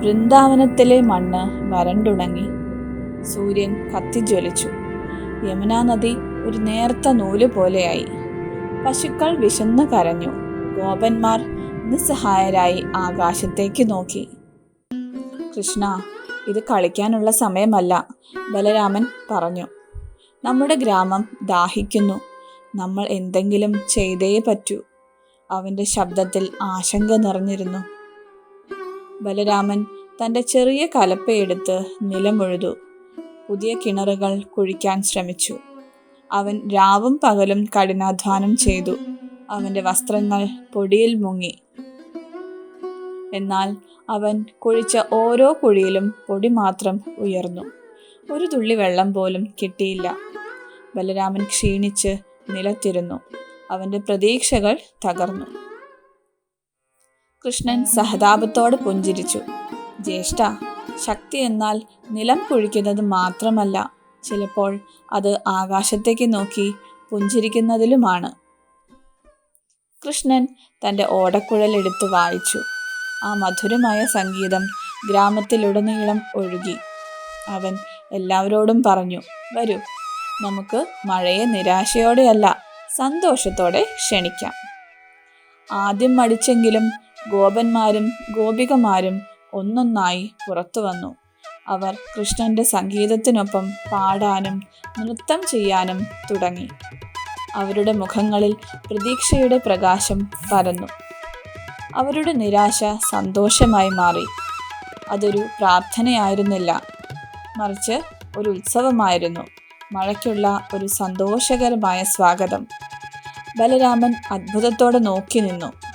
വൃന്ദാവനത്തിലെ മണ്ണ് വരണ്ടുണങ്ങി. സൂര്യൻ കത്തിജ്വലിച്ചു. യമുനാ നദി ഒരു നേർത്ത നൂൽ പോലെയായി. പശുക്കൾ വിശന്ന് കരഞ്ഞു. ഗോപന്മാർ നിസ്സഹായരായി ആകാശത്തേക്ക് നോക്കി. കൃഷ്ണ ഇത് കളിക്കാനുള്ള സമയമല്ല ബലരാമൻ പറഞ്ഞു. നമ്മുടെ ഗ്രാമം ദാഹിക്കുന്നു. നമ്മൾ എന്തെങ്കിലും ചെയ്തേ പറ്റൂ. അവന്റെ ശബ്ദത്തിൽ ആശങ്ക നിറഞ്ഞിരുന്നു. ബലരാമൻ തന്റെ ചെറിയ കലപ്പയെടുത്ത് നിലമുഴുതു. പുതിയ കിണറുകൾ കുഴിക്കാൻ ശ്രമിച്ചു. അവൻ രാവും പകലും കഠിനാധ്വാനം ചെയ്തു. അവന്റെ വസ്ത്രങ്ങൾ പൊടിയിൽ മുങ്ങി. എന്നാൽ അവൻ കുഴിച്ച ഓരോ കുഴിയിലും പൊടി മാത്രം ഉയർന്നു. ഒരു തുള്ളി വെള്ളം പോലും കിട്ടിയില്ല. ബലരാമൻ ക്ഷീണിച്ച് നിലത്തിരുന്നു. അവന്റെ പ്രതീക്ഷകൾ തകർന്നു. കൃഷ്ണൻ സഹതാപത്തോടെ പുഞ്ചിരിച്ചു. ജ്യേഷ്ഠ ശക്തി എന്നാൽ നിലം കുഴിക്കുന്നത് മാത്രമല്ല ചിലപ്പോൾ അത് ആകാശത്തേക്ക് നോക്കി പുഞ്ചിരിക്കുന്നതിലുമാണ്. കൃഷ്ണൻ തന്റെ ഓടക്കുഴൽ എടുത്ത് വായിച്ചു. ആ മധുരമായ സംഗീതം ഗ്രാമത്തിലുടനീളം ഒഴുകി. അവൻ എല്ലാവരോടും പറഞ്ഞു വരൂ നമുക്ക് മഴയെ നിരാശയോടെയല്ല സന്തോഷത്തോടെ ക്ഷണിക്കാം. ആദ്യം മടിച്ചെങ്കിലും ഗോപന്മാരും ഗോപികമാരും ഒന്നൊന്നായി പുറത്തു വന്നു. അവർ കൃഷ്ണന്റെ സംഗീതത്തിനൊപ്പം പാടാനും നൃത്തം ചെയ്യാനും തുടങ്ങി. അവരുടെ മുഖങ്ങളിൽ പ്രതീക്ഷയുടെ പ്രകാശം പരന്നു. അവരുടെ നിരാശ സന്തോഷമായി മാറി. അതൊരു പ്രാർത്ഥനയായിരുന്നില്ല. മറിച്ച് ഒരു ഉത്സവമായിരുന്നു. മഴയ്ക്കുള്ള ഒരു സന്തോഷകരമായ സ്വാഗതം. ബലരാമൻ അത്ഭുതത്തോടെ നോക്കി നിന്നു.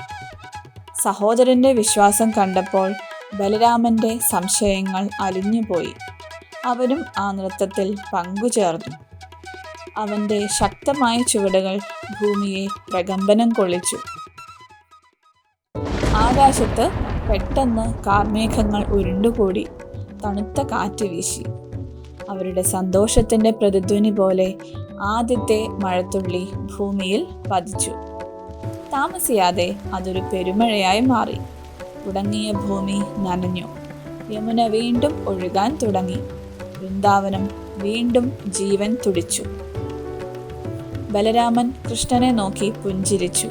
സഹോദരന്റെ വിശ്വാസം കണ്ടപ്പോൾ ബലരാമന്റെ സംശയങ്ങൾ അലിഞ്ഞുപോയി. അവരും ആ നൃത്തത്തിൽ പങ്കുചേർന്നു. അവന്റെ ശക്തമായ ചുവടുകൾ ഭൂമിയെ പ്രകമ്പനം കൊള്ളിച്ചു. ആകാശത്ത് പെട്ടെന്ന് കാർമേഘങ്ങൾ ഉരുണ്ടുകൂടി തണുത്ത കാറ്റ് വീശി. അവരുടെ സന്തോഷത്തിന്റെ പ്രതിധ്വനി പോലെ ആദ്യത്തെ മഴത്തുള്ളി ഭൂമിയിൽ പതിച്ചു. താമസിയാതെ അതൊരു പെരുമഴയായി മാറി. ഉടങ്ങിയ ഭൂമി നനഞ്ഞു. യമുന വീണ്ടും ഒഴുകാൻ തുടങ്ങി. വൃന്ദാവനം വീണ്ടും ജീവൻ തുടിച്ചു. ബലരാമൻ കൃഷ്ണനെ നോക്കി പുഞ്ചിരിച്ചു.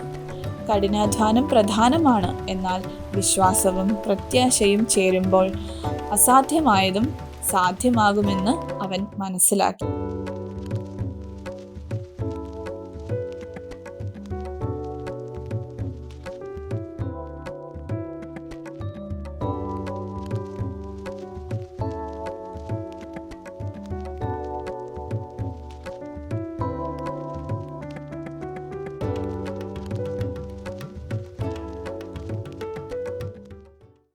കഠിനാധ്വാനം പ്രധാനമാണ്. എന്നാൽ വിശ്വാസവും പ്രത്യാശയും ചേരുമ്പോൾ അസാധ്യമായതും സാധ്യമാകുമെന്ന് അവൻ മനസ്സിലാക്കി.